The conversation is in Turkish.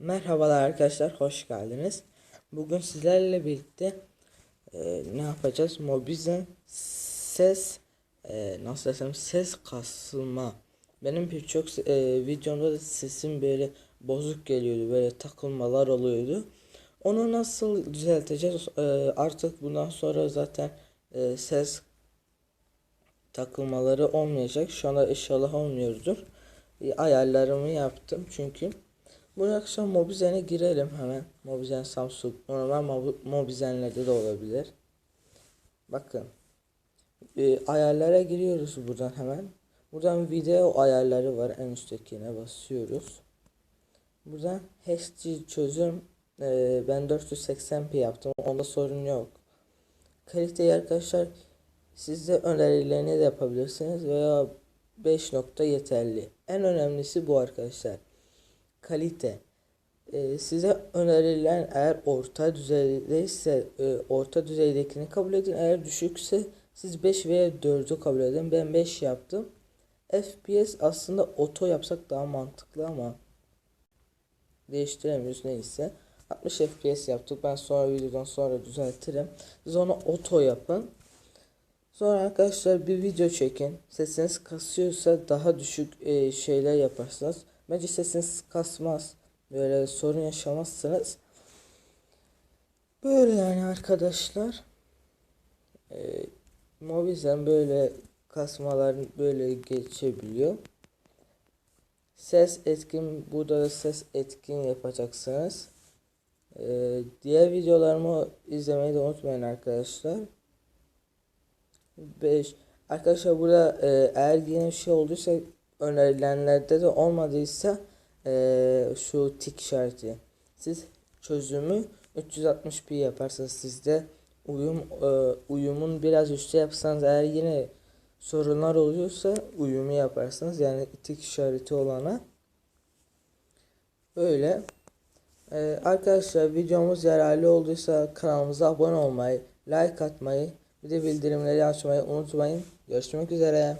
Merhabalar arkadaşlar, hoş geldiniz. Bugün sizlerle birlikte e, ne yapacağız? Mobizen ses e, nasıl desem ses kasılma. Benim birçok e, videomda da sesim böyle bozuk geliyordu, böyle takılmalar oluyordu. Onu nasıl düzelteceğiz? E, artık bundan sonra zaten e, ses takılmaları olmayacak. Şu anda inşallah olmuyordur. E, ayarlarımı yaptım çünkü. Bu akşam Mobizen'e girelim hemen. Mobizen Samsung normal Mob- Mobizen'lerde de olabilir. Bakın. E, ayarlara giriyoruz buradan hemen. Buradan video ayarları var. En üsttekine basıyoruz. Buradan HD çözüm e, ben 480p yaptım. Onda sorun yok. Kaliteyi arkadaşlar siz de önerilerini de yapabilirsiniz veya 5 nokta yeterli. En önemlisi bu arkadaşlar. Kalite. Ee, size önerilen eğer orta düzeydeyse e, orta düzeydekini kabul edin. Eğer düşükse siz 5 veya 4'ü kabul edin. Ben 5 yaptım. FPS aslında oto yapsak daha mantıklı ama değiştiremiyoruz neyse. 60 FPS yaptık. Ben sonra videodan sonra düzeltirim. Siz onu oto yapın. Sonra arkadaşlar bir video çekin. Sesiniz kasıyorsa daha düşük e, şeyler yaparsınız. Bence sesiniz kasmaz. Böyle sorun yaşamazsınız. Böyle yani arkadaşlar. E, Mobizen böyle kasmaların böyle geçebiliyor. Ses etkin burada da ses etkin yapacaksınız. E, diğer videolarımı izlemeyi de unutmayın arkadaşlar. 5 Arkadaşlar burada e, eğer yine bir şey olduysa önerilenlerde de olmadıysa e, şu tik işareti siz çözümü 360p yaparsanız sizde uyum e, uyumun biraz üstte yapsanız eğer yine sorunlar oluyorsa uyumu yaparsınız yani tik işareti olana öyle ee, arkadaşlar videomuz yararlı olduysa kanalımıza abone olmayı, like atmayı, bir de bildirimleri açmayı unutmayın. Görüşmek üzere.